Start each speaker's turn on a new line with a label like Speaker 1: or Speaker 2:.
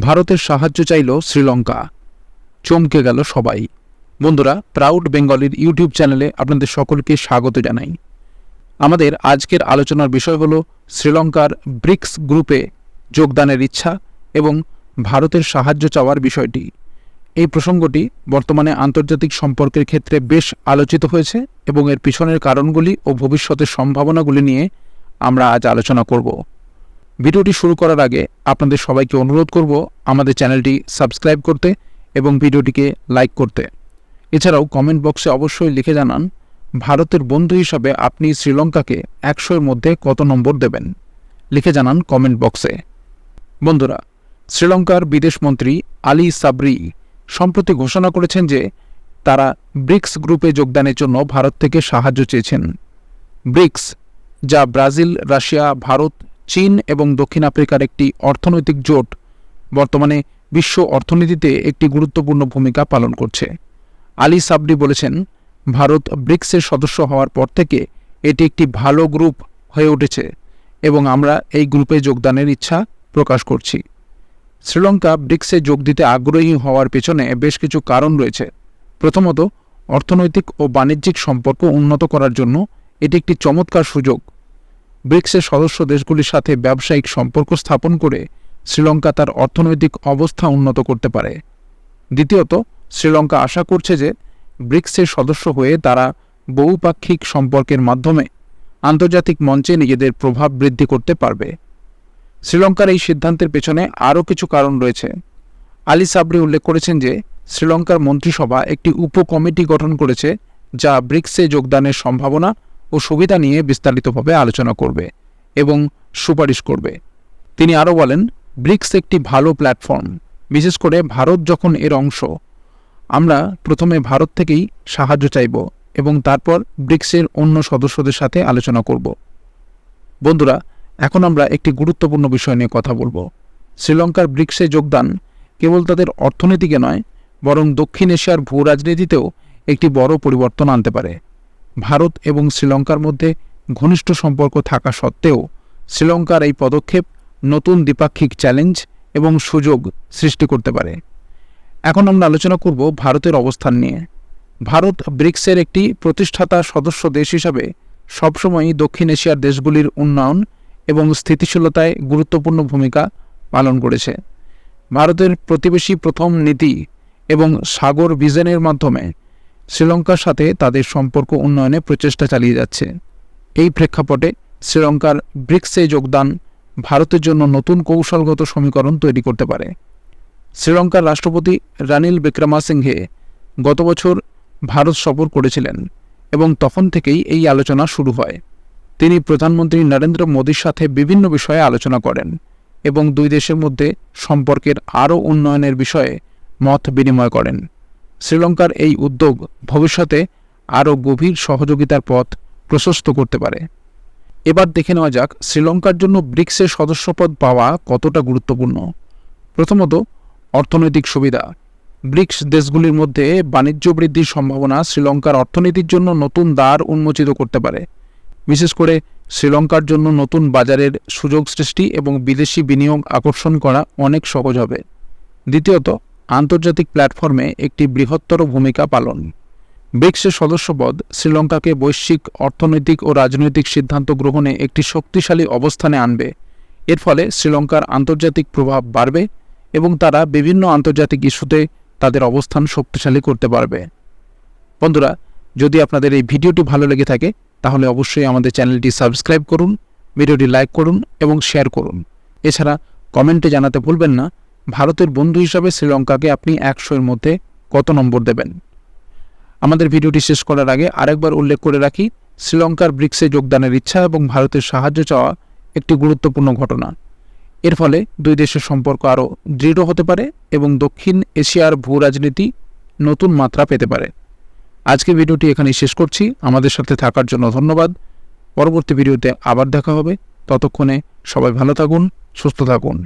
Speaker 1: ভারতের সাহায্য চাইল শ্রীলঙ্কা। চমকে গেল সবাই। বন্ধুরা প্রাউড বেঙ্গলির ইউটিউব চ্যানেলে আপনাদের সকলকে স্বাগত জানাই। আমাদের আজকের আলোচনার বিষয় হল শ্রীলঙ্কার ব্রিক্স গ্রুপে যোগদানের ইচ্ছা এবং ভারতের সাহায্য চাওয়ার বিষয়টি। এই প্রসঙ্গটি বর্তমানে আন্তর্জাতিক সম্পর্কের ক্ষেত্রে বেশ আলোচিত হয়েছে এবং এর পিছনের কারণগুলি ও ভবিষ্যতের সম্ভাবনাগুলি নিয়ে আমরা আজ আলোচনা করব। ভিডিওটি শুরু করার আগে আপনাদের সবাইকে অনুরোধ করব আমাদের চ্যানেলটি সাবস্ক্রাইব করতে এবং ভিডিওটিকে লাইক করতে। এছাড়াও কমেন্ট বক্সে অবশ্যই লিখে জানান, ভারতের বন্ধু হিসাবে আপনি শ্রীলঙ্কাকে একশোর মধ্যে কত নম্বর দেবেন? লিখে জানান কমেন্ট বক্সে। বন্ধুরা, শ্রীলঙ্কার বিদেশমন্ত্রী আলী সাবরি সম্প্রতি ঘোষণা করেছেন যে তারা ব্রিক্স গ্রুপে যোগদানের জন্য ভারত থেকে সাহায্য চেয়েছেন। ব্রিক্স, যা ব্রাজিল, রাশিয়া, ভারত চীন এবং দক্ষিণ আফ্রিকার একটি অর্থনৈতিক জোট বর্তমানে বিশ্ব অর্থনীতিতে একটি গুরুত্বপূর্ণ ভূমিকা পালন করছে। আলী সাবরি বলেছেন, ভারত ব্রিক্সের সদস্য হওয়ার পর থেকে এটি একটি ভালো গ্রুপ হয়ে উঠেছে এবং আমরা এই গ্রুপে যোগদানের ইচ্ছা প্রকাশ করছি। শ্রীলঙ্কা ব্রিক্সে যোগ দিতে আগ্রহী হওয়ার পেছনে বেশ কিছু কারণ রয়েছে। প্রথমত, অর্থনৈতিক ও বাণিজ্যিক সম্পর্ক উন্নত করার জন্য এটি একটি চমৎকার সুযোগ। ব্রিক্সের সদস্য দেশগুলির সাথে ব্যবসায়িক সম্পর্ক স্থাপন করে শ্রীলঙ্কা তার অর্থনৈতিক অবস্থা উন্নত করতে পারে। দ্বিতীয়ত, শ্রীলঙ্কা আশা করছে যে ব্রিক্সের সদস্য হয়ে তারা বহুপাক্ষিক সম্পর্কের মাধ্যমে আন্তর্জাতিক মঞ্চে নিজেদের প্রভাব বৃদ্ধি করতে পারবে। শ্রীলঙ্কার এই সিদ্ধান্তের পেছনে আরও কিছু কারণ রয়েছে। আলী সাবরি উল্লেখ করেছেন যে শ্রীলঙ্কার মন্ত্রিসভা একটি উপকমিটি গঠন করেছে যা ব্রিক্সে যোগদানের সম্ভাবনা ও সুবিধা নিয়ে বিস্তারিতভাবে আলোচনা করবে এবং সুপারিশ করবে। তিনি আরও বলেন, ব্রিক্স একটি ভালো প্ল্যাটফর্ম, বিশেষ করে ভারত যখন এর অংশ, আমরা প্রথমে ভারত থেকেই সাহায্য চাইব এবং তারপর ব্রিক্সের অন্য সদস্যদের সাথে আলোচনা করব। বন্ধুরা, এখন আমরা একটি গুরুত্বপূর্ণ বিষয় নিয়ে কথা বলব। শ্রীলঙ্কার ব্রিক্সে যোগদান কেবল তাদের অর্থনীতিকে নয়, বরং দক্ষিণ এশিয়ার ভূ রাজনীতিতেও একটি বড় পরিবর্তন আনতে পারে। ভারত এবং শ্রীলঙ্কার মধ্যে ঘনিষ্ঠ সম্পর্ক থাকা সত্ত্বেও শ্রীলঙ্কার এই পদক্ষেপ নতুন দ্বিপাক্ষিক চ্যালেঞ্জ এবং সুযোগ সৃষ্টি করতে পারে। এখন আমরা আলোচনা করব ভারতের অবস্থান নিয়ে। ভারত ব্রিক্সের একটি প্রতিষ্ঠাতা সদস্য দেশ হিসাবে সবসময়ই দক্ষিণ এশিয়ার দেশগুলির উন্নয়ন এবং স্থিতিশীলতায় গুরুত্বপূর্ণ ভূমিকা পালন করেছে। ভারতের প্রতিবেশী প্রথম নীতি এবং সাগর ভিশনের মাধ্যমে শ্রীলঙ্কার সাথে তাদের সম্পর্ক উন্নয়নে প্রচেষ্টা চালিয়ে যাচ্ছে। এই প্রেক্ষাপটে শ্রীলঙ্কার ব্রিক্সে যোগদান ভারতের জন্য নতুন কৌশলগত সমীকরণ তৈরি করতে পারে। শ্রীলঙ্কার রাষ্ট্রপতি রানিল বিক্রমাসিংহে গত বছর ভারত সফর করেছিলেন এবং তখন থেকেই এই আলোচনা শুরু হয়। তিনি প্রধানমন্ত্রী নরেন্দ্র মোদীর সাথে বিভিন্ন বিষয়ে আলোচনা করেন এবং দুই দেশের মধ্যে সম্পর্কের আরও উন্নয়নের বিষয়ে মত বিনিময় করেন। শ্রীলঙ্কার এই উদ্যোগ ভবিষ্যতে আরও গভীর সহযোগিতার পথ প্রশস্ত করতে পারে। এবার দেখে নেওয়া যাক শ্রীলঙ্কার জন্য ব্রিক্সের সদস্যপদ পাওয়া কতটা গুরুত্বপূর্ণ। প্রথমত, অর্থনৈতিক সুবিধা। ব্রিক্স দেশগুলির মধ্যে বাণিজ্য বৃদ্ধির সম্ভাবনা শ্রীলঙ্কার অর্থনীতির জন্য নতুন দ্বার উন্মোচিত করতে পারে। বিশেষ করে শ্রীলঙ্কার জন্য নতুন বাজারের সুযোগ সৃষ্টি এবং বিদেশি বিনিয়োগ আকর্ষণ করা অনেক সহজ হবে। দ্বিতীয়ত আন্তর্জাতিক প্ল্যাটফর্মে একটি বৃহত্তর ভূমিকা পালন। ব্রিক্সের সদস্যপদ শ্রীলঙ্কাকে বৈশ্বিক, অর্থনৈতিক ও রাজনৈতিক সিদ্ধান্ত গ্রহণে একটি শক্তিশালী অবস্থানে আনবে। এর ফলে শ্রীলঙ্কার আন্তর্জাতিক প্রভাব বাড়বে এবং তারা বিভিন্ন আন্তর্জাতিক ইস্যুতে তাদের অবস্থান শক্তিশালী করতে পারবে। বন্ধুরা, যদি আপনাদের এই ভিডিওটি ভালো লেগে থাকে, তাহলে অবশ্যই আমাদের চ্যানেলটি সাবস্ক্রাইব করুন, ভিডিওটি লাইক করুন এবং শেয়ার করুন। এছাড়া কমেন্টে জানাতে ভুলবেন না। ভারতের বন্ধু হিসাবে শ্রীলঙ্কাকে আপনি একশোর মধ্যে কত নম্বর দেবেন? আমাদের ভিডিওটি শেষ করার আগে আরেকবার উল্লেখ করে রাখি, শ্রীলঙ্কার ব্রিক্সে যোগদানের ইচ্ছা এবং ভারতের সাহায্য চাওয়া একটি গুরুত্বপূর্ণ ঘটনা। এর ফলে দুই দেশের সম্পর্ক আরও দৃঢ় হতে পারে এবং দক্ষিণ এশিয়ার ভূ রাজনীতি নতুন মাত্রা পেতে পারে। আজকে ভিডিওটি এখানেই শেষ করছি। আমাদের সাথে থাকার জন্য ধন্যবাদ। পরবর্তী ভিডিওতে আবার দেখা হবে। ততক্ষণে সবাই ভালো থাকুন, সুস্থ থাকুন।